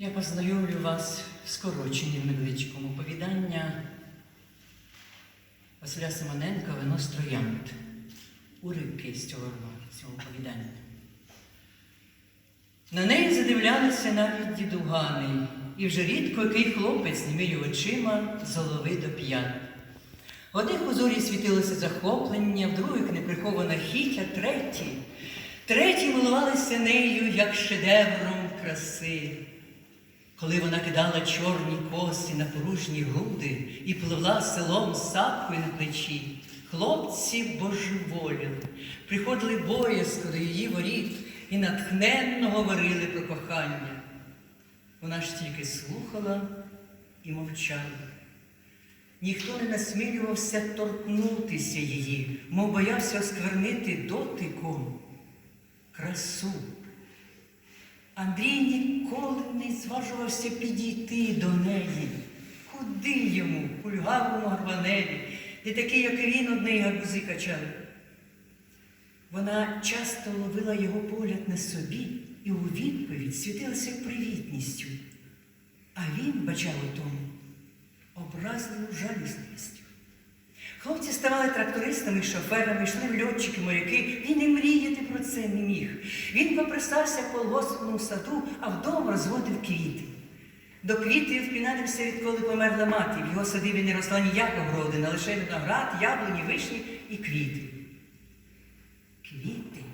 Я познайомлю вас в скороченні невеличкому повідання Василя Симоненка Вино з. Уривки з цього, з цього повідання. На неї задивлялися навіть дідугани, і вже рідко який хлопець німію очима з голови до п'ят. В одних у зорі світилося захоплення, в других неприхована хіть, а треті. Треті милувалися нею, як шедевром краси. Коли вона кидала чорні коси на поружні груди і пливла селом з сапкою на плечі, хлопці божеволіли, приходили боязко до її воріт і натхненно говорили про кохання. Вона ж тільки слухала і мовчала. Ніхто не насмілювався торкнутися її, мов боявся осквернити дотиком красу. Андрій ніколи не зважувався підійти до неї. Куди йому, кульгавому гарваневі, де такий, як і він, одний гарбузи качали. Вона часто ловила його погляд на собі і у відповідь світилася привітністю. А він бачав у тому образливу жалісливістю. Хлопці ставали трактористами, шоферами, йшли в льотчики, моряки. Він і мріяти про це не міг. Він попристався в колгоспному саду, а вдома розводив квіти. До квітів впінадився, відколи померла мати. В його садибі не росла ніяка городина, лише виноград, яблуні, вишні і квіти. Квіти.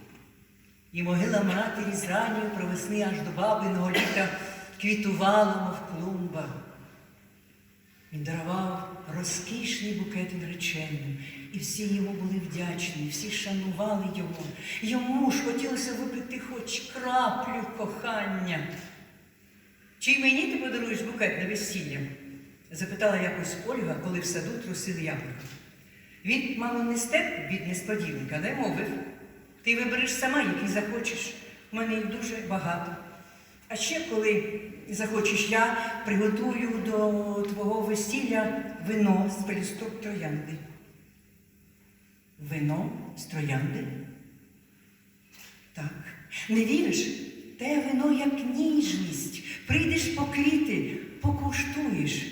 І могила матері з ранньої про весни аж до бабиного літа квітувала, мов клумба. Він дарував розкішний букет нареченим, і всі йому були вдячні, всі шанували його. Йому ж хотілося випити хоч краплю кохання. Чи й мені ти подаруєш букет на весілля? запитала якось Ольга, коли в саду трусили яблука. Він, мало, не степ від несподіванка, не мовив. Ти вибереш сама, який захочеш. У мене їх дуже багато. А ще коли захочеш, я приготую до твого весілля вино з пелюсток троянди. Вино з троянди? Так. Не віриш? Те вино як ніжність. Прийдеш по квіти, покуштуєш.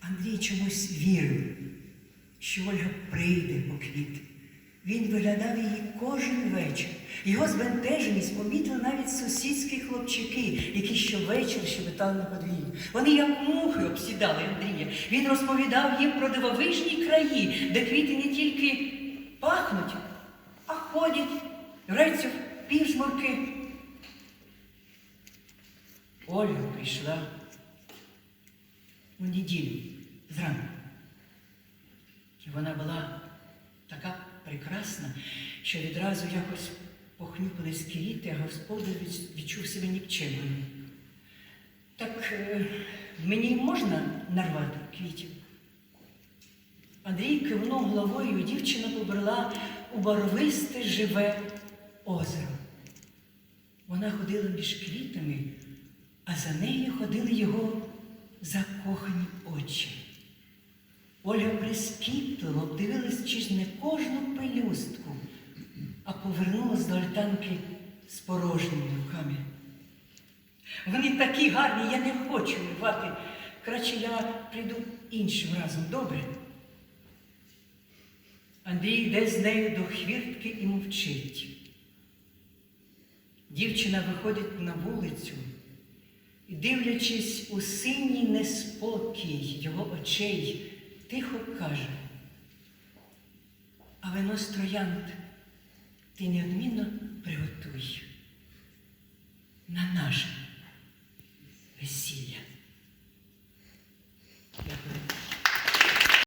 Андрій чомусь вірив, що Ольга прийде по квіти. Він виглядав її кожен вечір. Його збентеженість помітили навіть сусідські хлопчики, які щовечір щебетали на подвір'ї. Вони як мухи обсідали Андрія. Він розповідав їм про дивовижні краї, де квіти не тільки пахнуть, а ходять, греться в півжмурки. Ольга прийшла у неділю зранку. І вона була прекрасна, що відразу якось похнюпились квіти, а господар відчув себе нікчемним. Так е, мені можна нарвати квітів? Андрій кивнув головою, дівчина побрела у барвисте живе озеро. Вона ходила між квітами, а за нею ходили його закохані очі. Оля прискіпливо обдивилась чи ж не кожну пелюстку, а повернулась до альтанки з порожніми руками. Вони такі гарні, я не хочу рвати. Краще я прийду іншим разом, добре? Андрій йде з нею до хвіртки і мовчить. Дівчина виходить на вулицю і, дивлячись у синій неспокій його очей, тихо каже, а вино троянд ти неодмінно приготуй на наше весілля.